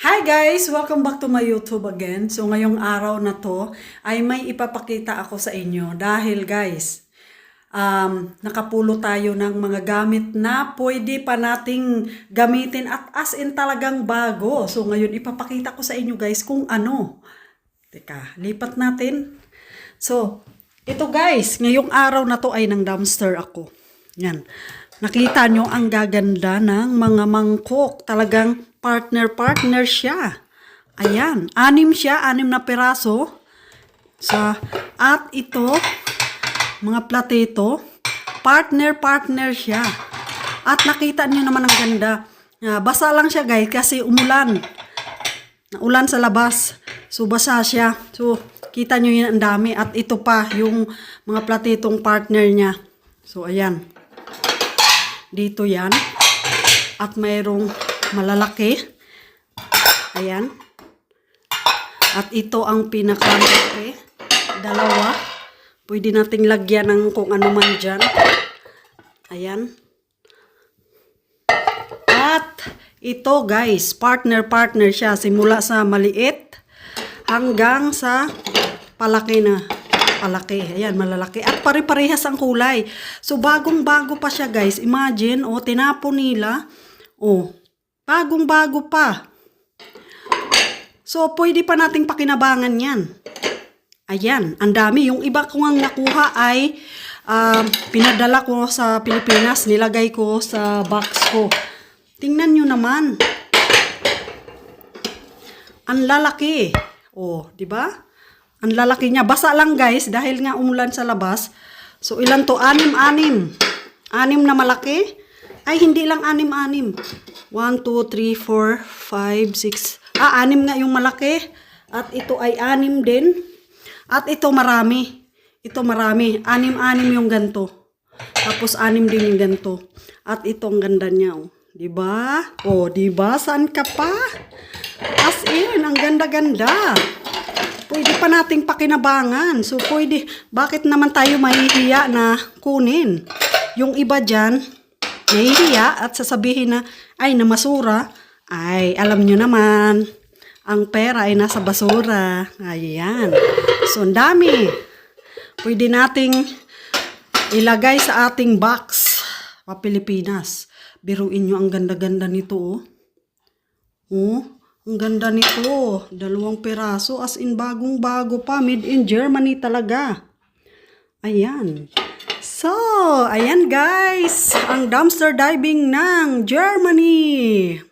Hi guys! Welcome back to my YouTube again. So ngayong araw na to ay may ipapakita ako sa inyo dahil guys, um, nakapulo tayo ng mga gamit na pwede pa nating gamitin at as in talagang bago. So ngayon ipapakita ko sa inyo guys kung ano. Teka, lipat natin. So, ito guys, ngayong araw na to ay ng dumpster ako. Yan. Nakita nyo ang gaganda ng mga mangkok. Talagang partner-partner siya. Ayan. Anim siya, anim na peraso. Sa, at ito, mga platito, partner-partner siya. At nakita nyo naman ang ganda. Ah, basa lang siya guys kasi umulan. Naulan sa labas. So, basa siya. So, kita nyo yun ang dami. At ito pa, yung mga platitong partner niya. So, ayan. Dito yan. At mayroong malalaki. Ayan. At ito ang pinakamalaki. Dalawa. Pwede nating lagyan ng kung ano man dyan. Ayan. At ito guys, partner-partner siya. Simula sa maliit hanggang sa palaki na. Palaki. Ayan, malalaki. At pare-parehas ang kulay. So, bagong-bago pa siya guys. Imagine, oh, tinapon nila. Oh, bagong-bago pa. So, pwede pa nating pakinabangan yan. Ayan, ang dami. Yung iba ko ang nakuha ay um, pinadala ko sa Pilipinas. Nilagay ko sa box ko. Tingnan nyo naman. Ang lalaki. Oh, di ba? Ang lalaki niya. Basa lang guys dahil nga umulan sa labas. So, ilan to? Anim-anim. Anim na malaki. Ay, hindi lang anim-anim. 1, 2, 3, 4, 5, 6. Ah, anim nga yung malaki. At ito ay anim din. At ito marami. Ito marami. Anim-anim yung ganto. Tapos anim din yung ganto. At ito ang ganda niya. Oh. 'Di ba? Oh, 'di ba? Saan ka pa? As in, ang ganda-ganda. Pwede pa nating pakinabangan. So, pwede, bakit naman tayo mahihiya na kunin? Yung iba dyan, nahihiya at sasabihin na, ay, namasura. Ay, alam nyo naman, ang pera ay nasa basura. Ayan. So, ang dami. Pwede nating ilagay sa ating box pa Pilipinas. Biruin nyo ang ganda-ganda nito, oh. Oh, ang ganda nito. Dalawang peraso as in bagong-bago pa. Made in Germany talaga. Ayan. So, ayan guys. Ang dumpster diving ng Germany.